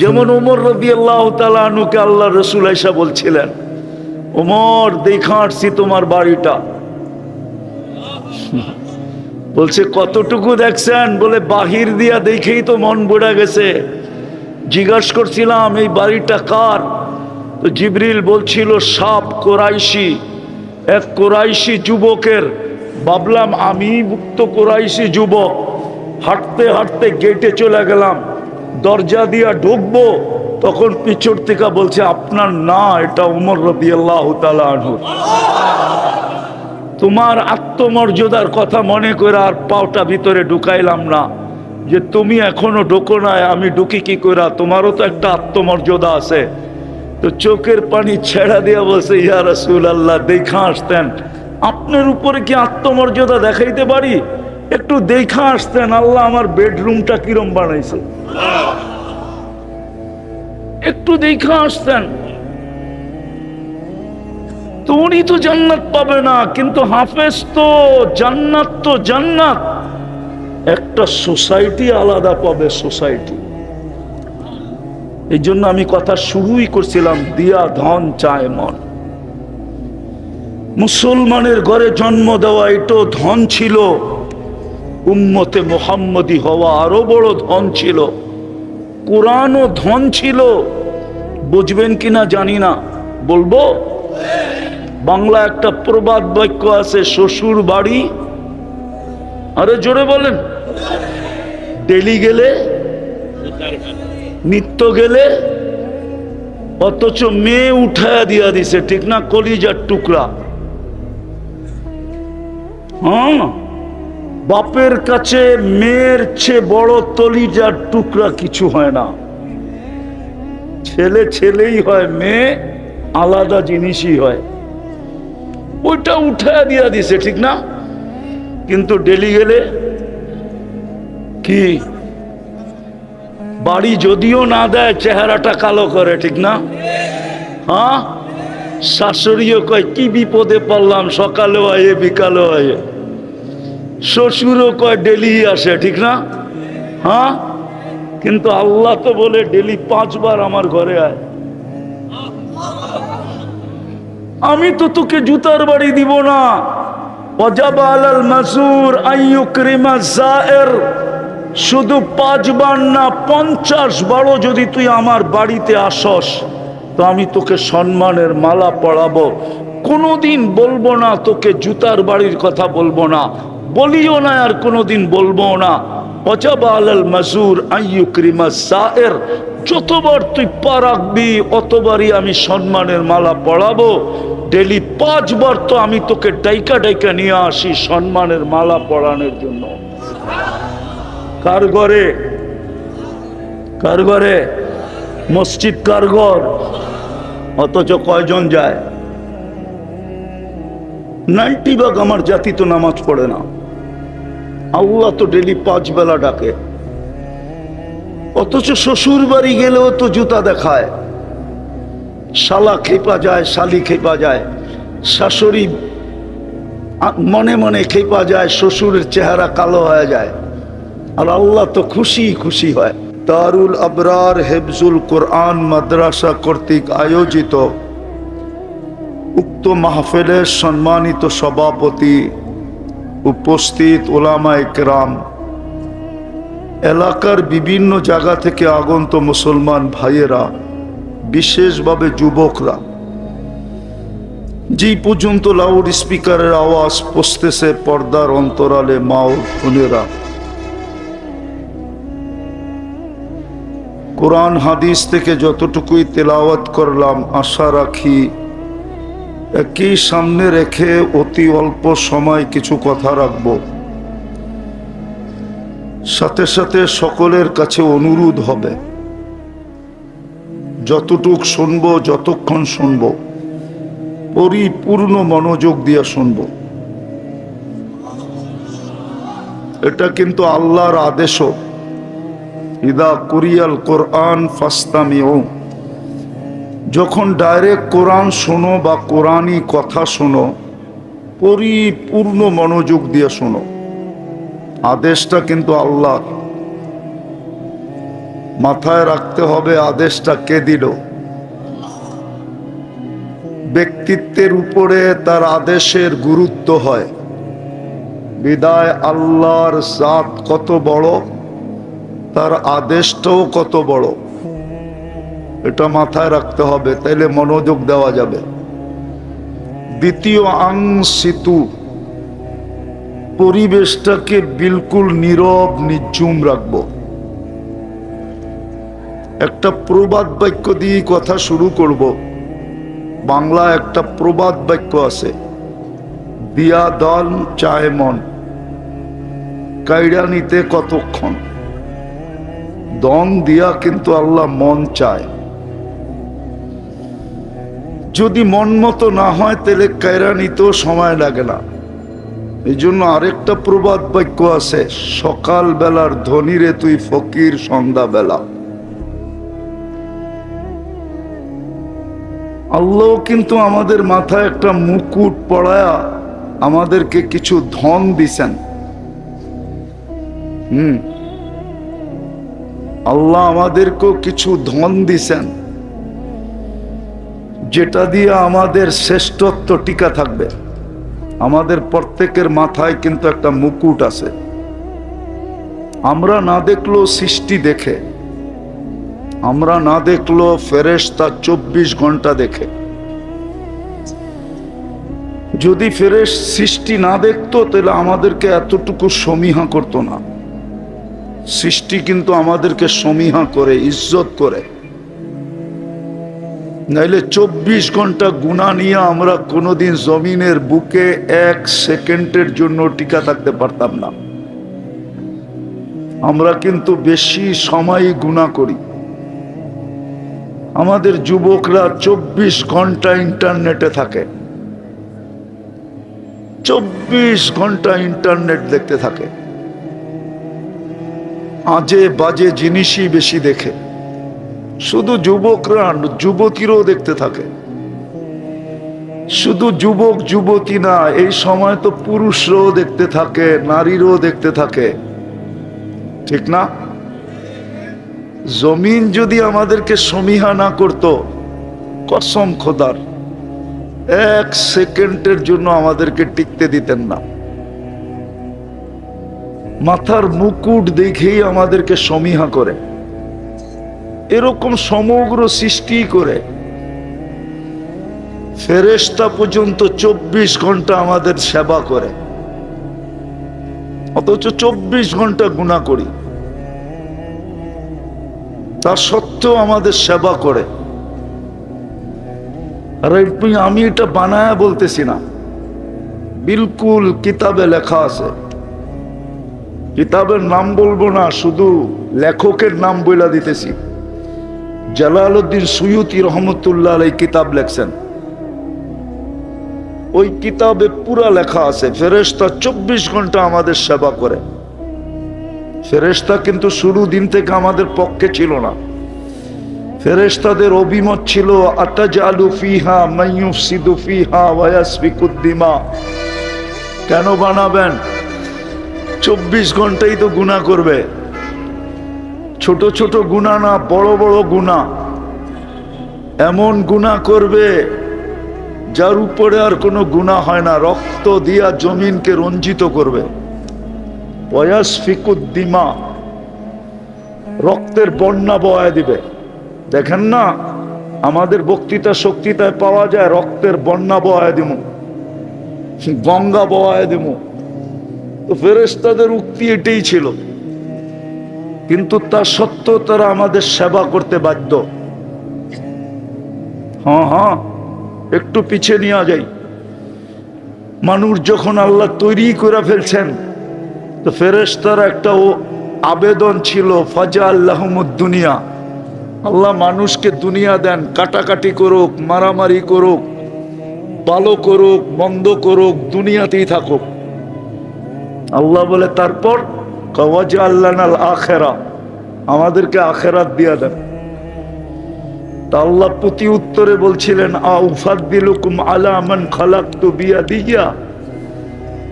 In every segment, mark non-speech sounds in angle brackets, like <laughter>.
যেমন ওমর রবি আল্লাহ তালুকে আল্লাহ রসুল আইসা বলছিলেন, ওমর, দেখা আসছি তোমার বাড়িটা। <laughs> বলছে, কতটুকু দেখছেন? বলে, বাহির দিয়া দেখেই তো মন বুড়া গেছে। জিজ্ঞাস করছিলাম, এই বাড়িটা কার? তো জিবরিল বলছিল, সাপ কোরাইশি, এক কোরাইশি যুবকের। ভাবলাম আমি মুক্ত কোরাইশি যুবক। হাঁটতে হাঁটতে গেটে চলে গেলাম। দরজা দিয়া ঢুকবো, তখন পিছর থেকে বলছে, আপনার না, এটা উমর রবি আল্লাহ তোমার আত্মমর্যাদার কথা মনে করে আর পাওটা ভিতরে ঢুকাইলাম না। যে তুমি এখনও ঢোকো নাই, আমি ঢুকি কি করে তোমারও তো একটা আত্মমর্যাদা আছে। তো চোখের পানি ছেড়া দিয়া বলছে, ইয়া রসুল আল্লাহ দেখা আসতেন। আপনার উপরে কি আত্মমর্যাদা দেখাইতে পারি? একটু দেখা আসতেন, আল্লাহ আমার বেডরুমটা কিরম বানাইছে। একটু দেখা আসতেন। তো তো জান্নাত পাবে না, কিন্তু হাফেজ তো, জান্নাত তো জান্নাত। একটা সোসাইটি আলাদা পাবে সোসাইটি। এই জন্য আমি কথা শুরুই করছিলাম, দিয়া ধন চায় মন। মুসলমানের ঘরে জন্ম দেওয়া, এটাও ধন ছিল। উম্মতে মোহাম্মদি হওয়া আরও বড় ধন ছিল। কোরআনও ধন ছিল। বুঝবেন কিনা জানি না। বলব? বাংলা একটা প্রবাদ বাক্য আছে, শ্বশুর বাড়ি। আরে জোরে বলেন। ডেলি গেলে, নিত্য গেলে, অথচ মেয়ে উঠায়া দিয়া দিছে, ঠিক না কলিজার টুকরা। হ্যাঁ? বাপের কাছে মেয়ের চেয়ে বড় তলিজার টুকরা কিছু হয় না। ছেলে ছেলেই হয়, মেয়ে আলাদা জিনিসই হয়। ওইটা উঠায় দিয়া দিছে, ঠিক না? কিন্তু ডেলি গেলে কি? বাড়ি যদিও না দেয়, চেহারাটা কালো করে, ঠিক না? হ্যাঁ? শাশুড়িও কয়, কি বিপদে পড়লাম, সকালেও আয়ে, বিকালেও আয়ে। শ্বশুরও কয় ডেলি আসে, ঠিক না? হ্যাঁ? কিন্তু আল্লাহ তো বলে ডেলি পাঁচবার আমার ঘরে আয়। আমি তো তোকে জুতার বাড়ি দিব না। শুধু পাঁচবার না, পঞ্চাশ বারও যদি তুই আমার বাড়িতে আসস, তো আমি তোকে সম্মানের মালা পড়াবো কোনোদিন বলব না, তোকে জুতার বাড়ির কথা বলব না। বলিও না আর কোনোদিন বলব না। যতবার তুই পা রাখবি, অতবারই আমি সম্মানের মালা পড়াবো ডেলি পাঁচবার তো আমি তোকে ডাইকা ডাইকা নিয়ে আসি সম্মানের মালা পড়ানোর জন্য। কার ঘরে? কার ঘরে? মসজিদ কার ঘর? অথচ কয়জন যায়? নাইনটি ভাগ আমার জাতি তো নামাজ পড়ে না। আল্লাহ তো ডেলি পাঁচ বেলা ডাকে। অথচ শ্বশুর বাড়ি গেলেও তো জুতা দেখায়। শালা খেপা যায়, শালি খেপা যায়। শাশুড়ি মনে মনে খেপা যায়, শ্বশুরের চেহারা কালো হয়ে যায়। আর আল্লাহ তো খুশি খুশি হয়। দারুল আবরার হেফজুল কোরআন মাদ্রাসা কর্তৃক আয়োজিত উক্ত মাহফিলের সম্মানিত সভাপতি উপস্থিত ওলামা একরাম এলাকার বিভিন্ন জায়গা থেকে আগন্ত মুসলমান ভাইয়েরা, বিশেষভাবে যুবকরা, যেই পর্যন্ত লাউড স্পিকারের আওয়াজ পৌঁছতেছে পর্দার অন্তরালে মাও বোনেরা। কোরআন হাদিস থেকে যতটুকুই তেলাওয়াত করলাম, আশা রাখি একই সামনে রেখে অতি অল্প সময় কিছু কথা রাখব। সাথে সাথে সকলের কাছে অনুরোধ হবে। যতটুক শুনব, যতক্ষণ শুনব, পরিপূর্ণ মনোযোগ দিয়ে শুনব। এটা কিন্তু আল্লাহর আদেশও। ইদা কুরিয়াল কোরআন ফাস্তামিও যখন ডাইরেক্ট কোরআন শোনো বা কোরআনই কথা শোনো, পরিপূর্ণ মনোযোগ দিয়ে শোনো। আদেশটা কিন্তু আল্লাহ মাথায় রাখতে হবে আদেশটা কে দিল? ব্যক্তিত্বের উপরে তার আদেশের গুরুত্ব হয়। বিদায় আল্লাহর জাত কত বড়, তার আদেশটাও কত বড়। এটা মাথায় রাখতে হবে, তাইলে মনোযোগ দেওয়া যাবে। দ্বিতীয় আং সিতু পরিবেশটাকে বিলকুল নীরব, নিঝুম রাখব। একটা প্রবাদ বাক্য দিয়ে কথা শুরু করব। বাংলা একটা প্রবাদ বাক্য আছে, দিয়া দল চায় মন, কাইড়া নিতে কতক্ষণ? দন দিয়া কিন্তু আল্লাহ মন চায়। যদি মন মতো না হয়, তাহলে কায়রা নিতেও সময় লাগে না। এই জন্য আরেকটা প্রবাদ বাক্য আছে সকাল বেলার ধনীরে তুই ফকির সন্ধ্যা বেলা আল্লাহ কিন্তু আমাদের মাথায় একটা মুকুট পড়ায়া আমাদেরকে কিছু ধন দিছেন। হুম। আল্লাহ আমাদেরকেও কিছু ধন দিছেন। যেটা দিয়ে আমাদের শ্রেষ্ঠত্ব টিকা থাকবে। আমাদের প্রত্যেকের মাথায় কিন্তু একটা মুকুট আছে। আমরা না দেখলেও সৃষ্টি দেখে। আমরা না দেখল ফেরেশতা চব্বিশ ঘণ্টা দেখে। যদি ফেরেশ সৃষ্টি না দেখতো, তাহলে আমাদেরকে এতটুকু সমীহা করতো না। সৃষ্টি কিন্তু আমাদেরকে সমীহা করে, ইজ্জত করে। নাইলে চব্বিশ ঘণ্টা গুণা নিয়ে আমরা কোনোদিন জমিনের বুকে এক সেকেন্ডের জন্য টিকা থাকতে পারতাম না। আমরা কিন্তু বেশি সময় গুণা করি। আমাদের যুবকরা চব্বিশ ঘণ্টা ইন্টারনেটে থাকে। চব্বিশ ঘণ্টা ইন্টারনেট দেখতে থাকে। আজে বাজে জিনিসই বেশি দেখে। শুধু যুবকরা যুবতীরও দেখতে থাকে। শুধু যুবক, যুবতী না, এই সময় তো পুরুষরাও দেখতে থাকে, নারীরও দেখতে থাকে। ঠিক না? জমিন যদি আমাদেরকে সমীহা না করত, কসম খোদার, এক সেকেন্ডের জন্য আমাদেরকে টিকতে দিতেন না। মাথার মুকুট দেখেই আমাদেরকে সমীহা করে। এরকম সমগ্র সৃষ্টি করে ফেরেস্তা পর্যন্ত চব্বিশ ঘণ্টা আমাদের সেবা করে। অথচ চব্বিশ ঘণ্টা গুণা করি। তার সত্ত্বেও আমাদের সেবা করে। আমি এটা বানায় বলতেছি না। বিলকুল কিতাবে লেখা আছে। কিতাবের নাম বলব না, শুধু লেখকের নাম বইলা দিতেছি। জালালউদ্দিন সুয়ুতি রহমতুল্লাহ এই কিতাব লেখছেন। ওই কিতাবে পুরা লেখা আছে, ফেরেশতা চব্বিশ ঘণ্টা আমাদের সেবা করে। ফেরেশতা কিন্তু শুরু দিন থেকে আমাদের পক্ষে ছিল না। ফেরেশতাদের অভিমত ছিল ওয়ায়াসফিকুদ্দিমা কেন বানাবেন? চব্বিশ ঘন্টাই তো গুণা করবে। ছোট ছোট গুণা না, বড় বড় গুণা। এমন গুণা করবে যার উপরে আর কোনো গুণা হয় না, রক্ত দিয়া জমিনকে রঞ্জিত করবে। বয়াস ফিকুদ্দিমা রক্তের বন্যা বয়া দিবে। দেখেন না, আমাদের বক্তৃতা শক্তিতায় পাওয়া যায়, রক্তের বন্যা বয়া দিমু। গঙ্গা বয়া দিমু। তো ফেরেস্তাদের উক্তি এটাই ছিল। কিন্তু তা সত্ত্বেও তারা আমাদের সেবা করতে বাধ্য। হ্যাঁ হ্যাঁ একটু পিছিয়ে নিয়ে যাই। মানুষ যখন আল্লাহ তৈরি করে ফেলছেন, তো ফেরেশতার একটা ও আবেদন ছিল ফাজা আল্লাহমুদ্দুনিয়া আল্লাহ মানুষকে দুনিয়া দেন, কাটাকাটি করুক, মারামারি করুক, ভালো করুক বন্ধ করুক, দুনিয়াতেই থাকুক। আল্লাহ বলে, তারপর কওয়াজ আল্লাহ আখেরা, আমাদেরকে আখেরাত দিয়া দেন। তা আল্লাহ প্রতি উত্তরে বলছিলেন, আউফাদ্দিলুকুম আলা মান খালাকতু বিয়াদিয়া।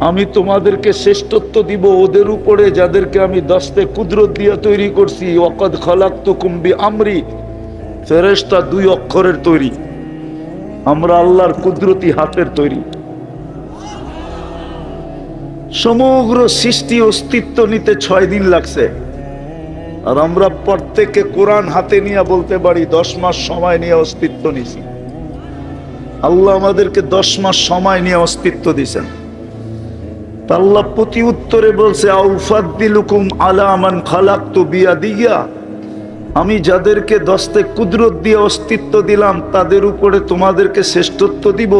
আমি তোমাদেরকে শ্রেষ্ঠত্ব দিব ওদের উপরে, যাদেরকে আমি দস্তে কুদরত দিয়ে তৈরি করছি। অকদ খলাক তো কুম্বি আমরি ফেরেস্তা দুই অক্ষরের তৈরি। আমরা আল্লাহর কুদরতি হাতের তৈরি। সমগ্র সৃষ্টি অস্তিত্ব নিতে ছয় দিন লাগছে। আর আমরা প্রত্যেকে কোরআন হাতে নিয়ে বলতে পারি, দশ মাস সময় নিয়ে অস্তিত্ব নিছি আল্লাহ আমাদেরকে দশ মাস সময় নিয়ে অস্তিত্ব দিছেন আল্লাহ প্রতি উত্তরে বলছে, আউফাদ্দিলুকুম আলামান খালাক্তু বিয়া দিয়া আমি যাদেরকে দস্তে কুদরত দিয়ে অস্তিত্ব দিলাম, তাদের উপরে তোমাদেরকে শ্রেষ্ঠত্ব দিব।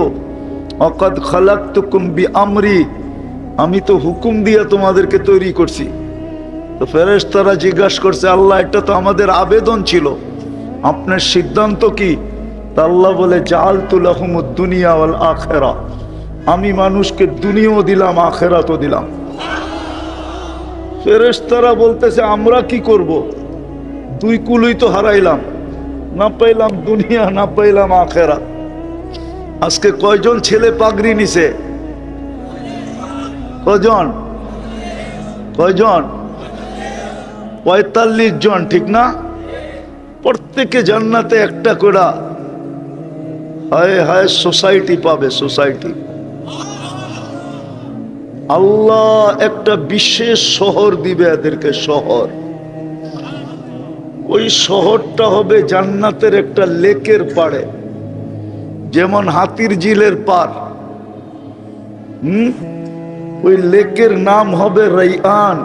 অকাদ খালাক্তুকুম বি আমরি আমি তো হুকুম দিয়ে তোমাদেরকে তৈরি করছি। তো ফেরেশ তারা জিজ্ঞাসা করছে, আল্লাহ, এটা তো আমাদের আবেদন ছিল। আপনার সিদ্ধান্ত কি? আল্লাহ বলে জাল তুলাহমুদ দুনিয়া আখেরা। আমি মানুষকে দুনিয়াও দিলাম, আখেরাতও দিলাম। ফেরেশতারা বলতেছে, আমরা কি করব? দুই কুলই তো হারাইলাম। না পাইলাম দুনিয়া, না পাইলাম আখেরা। আজকে কয়জন ছেলে পাগড়ি নিছে? কজন কয়জন? পঁয়তাল্লিশ জন, ঠিক না? প্রত্যেকে জান্নাতে একটা করে। হায় হায় সোসাইটি পাবে সোসাইটি আল্লাহ একটা বিশেষ শহর দিবে এদেরকে, শহর। ওই শহরটা হবে জান্নাতের একটা লেকের পাড়ে, যেমন হাতির জিলের পার হুম? ওই লেকের নাম হবে রাইয়ান।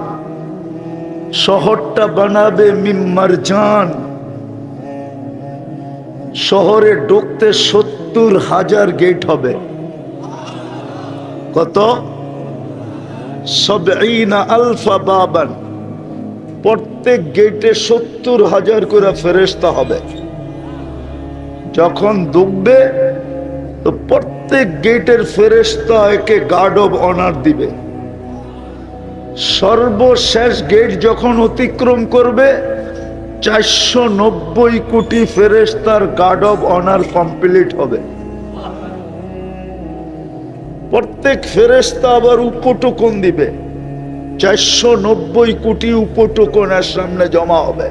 শহরটা বানাবে মিম্মারজান শহরে ঢুকতে সত্তর হাজার গেট হবে। কত? আলফা বাবান। প্রত্যেক গেটে সত্তর হাজার করে ফেরেস্তা হবে। যখন ডুববে তো প্রত্যেক গেটের ফেরেস্তা একে গার্ড অব অনার দিবে। সর্বশেষ গেট যখন অতিক্রম করবে চারশো নব্বই কোটি ফেরেস্তার গার্ড অব অনার কমপ্লিট হবে। প্রত্যেক ফেরেস্তা আবার উপটোকন দিবে। চারশো নব্বই কোটি উপটোকনের সামনে জমা হবে।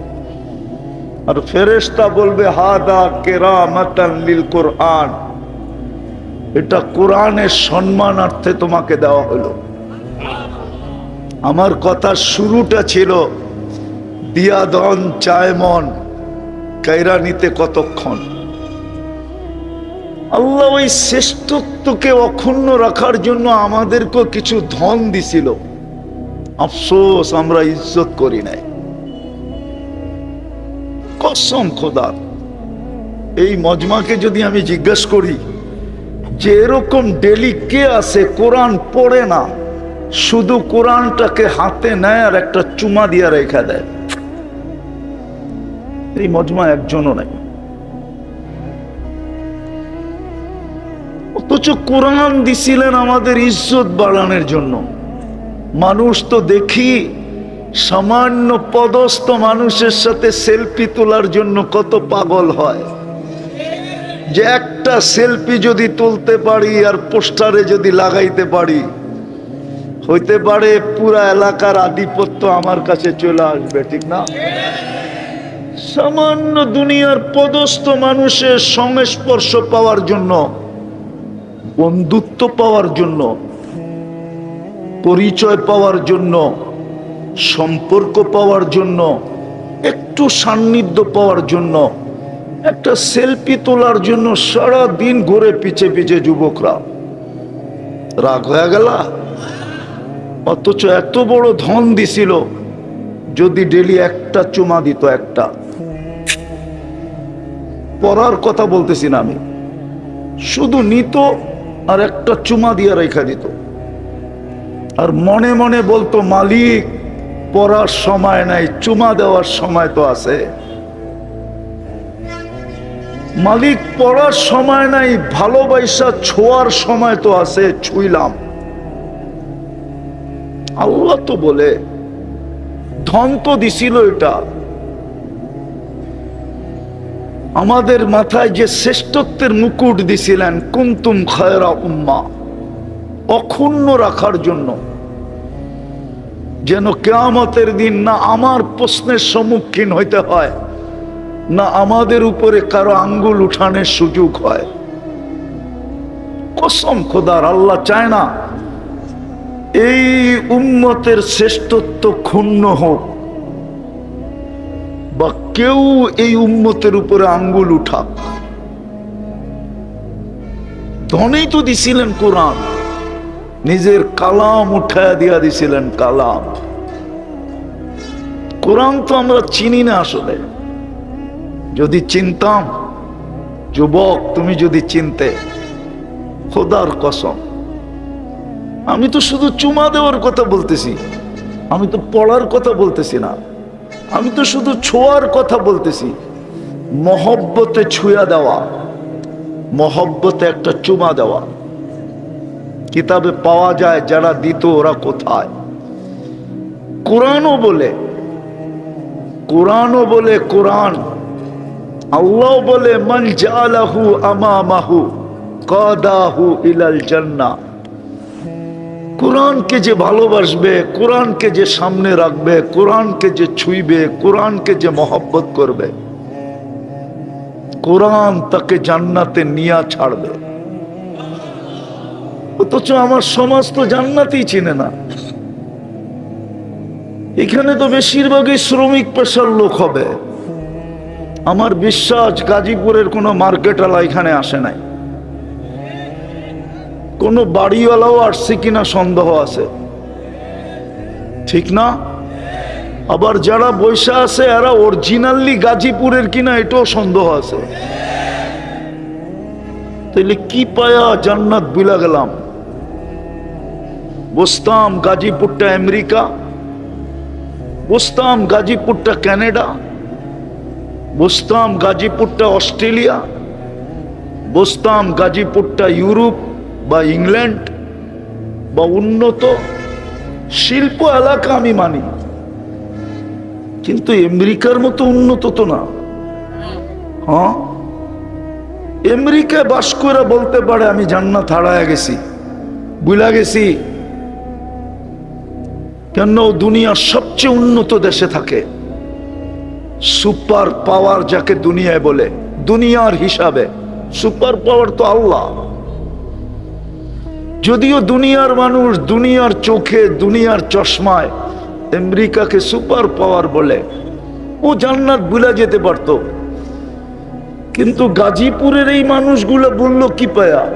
আর ফেরেস্তা বলবে, হাদা কেরা মাতান লিল কোরআন। এটা কোরআনের সম্মানার্থে তোমাকে দেওয়া হলো। আমার কথার শুরুটা ছিল দিয়াদন চায়মন কাইরা নিতে কতক্ষণ? আল্লাহ ওই শ্রেষ্ঠত্বকে অক্ষুণ্ণ রাখার জন্য আমাদেরকে কিছু ধন দিছিল। আফসোস, আমরা ইজ্জত করি নাই। কসম খোদার, এই মজমাকে যদি আমি জিজ্ঞাসা করি যে এরকম ডেলি কে আছে, কোরআন পড়ে না, শুধু কোরআনটাকে হাতে নেয় আর একটা চুমা দিয়া রেখা দেয়। এই মজমা একজনও নেই। অথচ কোরআন দিছিলেন আমাদের ইজ্জত বাড়ানোর জন্য। মানুষ তো দেখি, সামান্য পদস্থ মানুষের সাথে সেলফি তোলার জন্য কত পাগল হয়। যে একটা সেলফি যদি তুলতে পারি আর পোস্টারে যদি লাগাইতে পারি, হইতে পারে পুরা এলাকার আধিপত্য আমার কাছে চলে আসবে, ঠিক না? সামান্য দুনিয়ার পদস্থ মানুষের সংস্পর্শ পাওয়ার জন্য, বন্ধুত্ব পাওয়ার জন্য, পরিচয় পাওয়ার জন্য, সম্পর্ক পাওয়ার জন্য, একটু সান্নিধ্য পাওয়ার জন্য একটা সেলফি তোলার জন্য সারা দিন ঘুরে পিছে পিছে যুবকরা। রাগ হয়ে গেল। অথচ এত বড় ধন দিছিল, যদি ডেলি একটা চুমা দিত একটা। পড়ার কথা বলতেছি না আমি। শুধু নিত আর একটা চুমা দিয়ে রেখা দিত। আর মনে মনে বলতো, মালিক, পড়ার সময় নাই, চুমা দেওয়ার সময় তো আছে। মালিক পড়ার সময় নাই, ভালোবাসা ছোঁয়ার সময় তো আছে, ছুইলাম। আল্লাহ তো বলে, ধন তো দিছিল এটা। আমাদের মাথায় যে শ্রেষ্ঠত্বের মুকুট দিছিলেন, কুন্তুম খায়রা উম্মা, অক্ষুণ্ণ রাখার জন্য। যেন কেয়ামতের দিন না আমার প্রশ্নের সম্মুখীন হইতে হয়। না আমাদের উপরে কারও আঙ্গুল উঠানের সুযোগ হয়। কসম খোদার, আল্লাহ চায় না এই উন্মতের শ্রেষ্ঠত্ব ক্ষুণ্ণ হোক বা কেউ এই উন্মতের উপরে আঙ্গুল উঠাক। ধনেই তো দিছিলেন কোরআন, নিজের কালাম উঠায় দিয়া দিছিলেন কালাম। কোরআন তো আমরা চিনি না আসলে। যদি চিনতাম, যুবক, তুমি যদি চিনতে, খোদার কসম। আমি তো শুধু চুমা দেওয়ার কথা বলতেছি, আমি তো পড়ার কথা বলতেছি না, আমি তো শুধু ছোঁয়ার কথা বলতেছি। মহব্বতে ছুঁয়া দেওয়া, মহব্বতে একটা চুমা দেওয়া। কিতাবে পাওয়া যায়, যারা দিত ওরা কোথায়? কোরআনও বলে কোরআনও বলে কোরআন। আল্লাহ বলে, মন জালাহু আমামাহু, কাদাহু ইলাল জান্নাহ কোরআনকে যে ভালোবাসবে, কোরআনকে যে সামনে রাখবে, কোরআনকে যে ছুঁইবে, কোরআনকে যে মহব্বত করবে, কোরআন তাকে জান্নাতে নিয়া ছাড়বে। অথচ আমার সমাজ তো জান্নাতেই চিনে না। এখানে তো বেশিরভাগই শ্রমিক পেশার লোক হবে। আমার বিশ্বাস গাজীপুরের কোনো মার্কেটওয়ালা এখানে আসে নাই। কোনো বাড়িওয়ালাও আসছে কিনা সন্দেহ আছে। ঠিক না? আবার যারা বৈশা আছে, এরা অরিজিনালি গাজীপুরের কিনা এটাও সন্দেহ আছে। তাইলে কি পায়া জান্নাত বিলা গেলাম? বুঝতাম গাজীপুরটা আমেরিকা বুঝতাম গাজীপুরটা কানাডা বুঝতাম গাজীপুরটা অস্ট্রেলিয়া বুঝতাম গাজীপুরটা ইউরোপ বা ইংল্যান্ড বা উন্নত শিল্প এলাকা আমি মানি। কিন্তু আমেরিকার মতো উন্নত তো না। হ্যাঁ? আমেরিকায় বাস করে বলতে পারে আমি জান্নাত হারায় গেছি বুলা গেছি। কেন দুনিয়ার সবচেয়ে উন্নত দেশে থাকে। সুপার পাওয়ার যাকে দুনিয়ায় বলে, দুনিয়ার হিসাবে। সুপার পাওয়ার তো আল্লাহ। যদিও দুনিয়ার মানুষ দুনিয়ার চোখে, দুনিয়ার চশমায় আমেরিকাকে সুপার পাওয়ার বলে, ও জান্নাত ভুলা যেতে পারত। কিন্তু গাজীপুরের এই মানুষগুলো বলল, কি পায়া?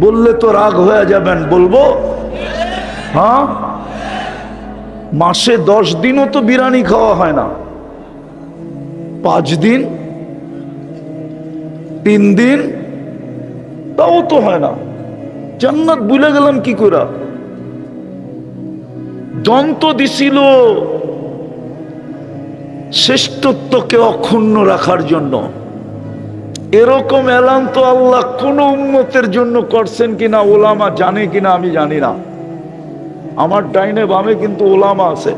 বললে তো রাগ হয়ে যাবেন, বলব? হ্যাঁ? মাসে দশ দিনও তো বিরিয়ানি খাওয়া হয় না। পাঁচ দিন, তিন দিন, তাও তো হয় না। জান্নাত ভুলে গেলাম কি করে দন্ত দিছিল শ্রেষ্ঠত্বকে অক্ষুণ্ণ রাখার জন্য। এরকম এলান তো আল্লাহ কোন উন্মতের জন্য করছেন কিনা, ওলামা জানে কিনা, আমি জানি না। আমার ডাইনে বামে কিন্তু ওলামা আছে।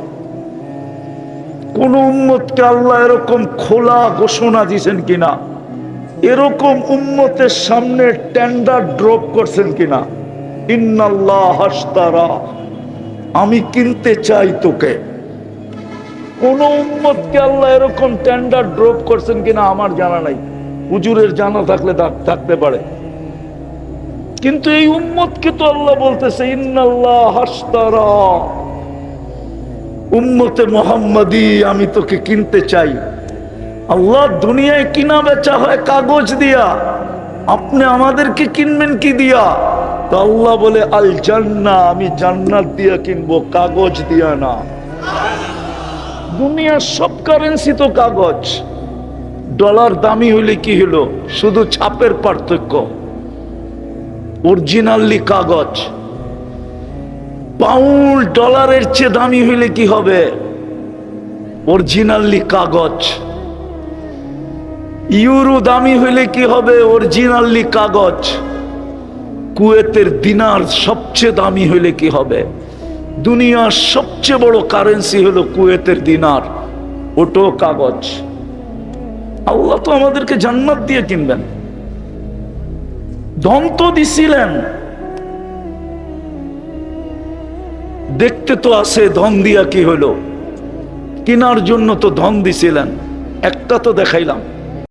কোন উন্মতকে আল্লাহ এরকম খোলা ঘোষণা দিয়েছেন কিনা? এরকম উম্মতের সামনে টেন্ডার ড্রপ করছেন কিনা? ইন্নাল্লাহ হাস্তারা, আমি কিনতে চাই তোকে। কোন উম্মতকে আল্লাহ এরকম টেন্ডার ড্রপ করছেন কিনা আমার জানা নাই। হুজুরের জানা থাকলে থাকতে পারে। কিন্তু এই উম্মতকে তো আল্লাহ বলতেছে উম্মতে মোহাম্মদি, আমি তোকে কিনতে চাই। আল্লাহ দুনিয়ায় কিনা বেচা হয় কাগজ দিয়া। আপনি আমাদেরকে কিনবেন কি দিয়া? তো আল্লাহ বলে আল জান্না আমি জান্নাত দিয়া কিনবো, কাগজ দিয়া না। দুনিয়ার সব কারেন্সি তো কাগজ। ডলার দামি হইলে কি হলো শুধু ছাপের পার্থক্য। অরিজিনালি কাগজ। পাউন্ড ডলারের চেয়ে দামি হইলে কি হবে? অরিজিনালি কাগজ। ইউরো দামি হইলে কি হবে? অরিজিনালি কাগজ। কুয়েতের দিনার সবচেয়ে দামি হইলে কি হবে? দুনিয়ার সবচেয়ে বড় কারেন্সি হলো কুয়েতের দিনার। ওটো কাগজ। আল্লাহ তো আমাদেরকে জান্নাত দিয়ে কিনবেন। ধমক দিছিলেন। দেখতে তো আছে ধন দিয়া কি হলো কেনার জন্য তো ধন দিছিলেন। একটা তো দেখাইলাম।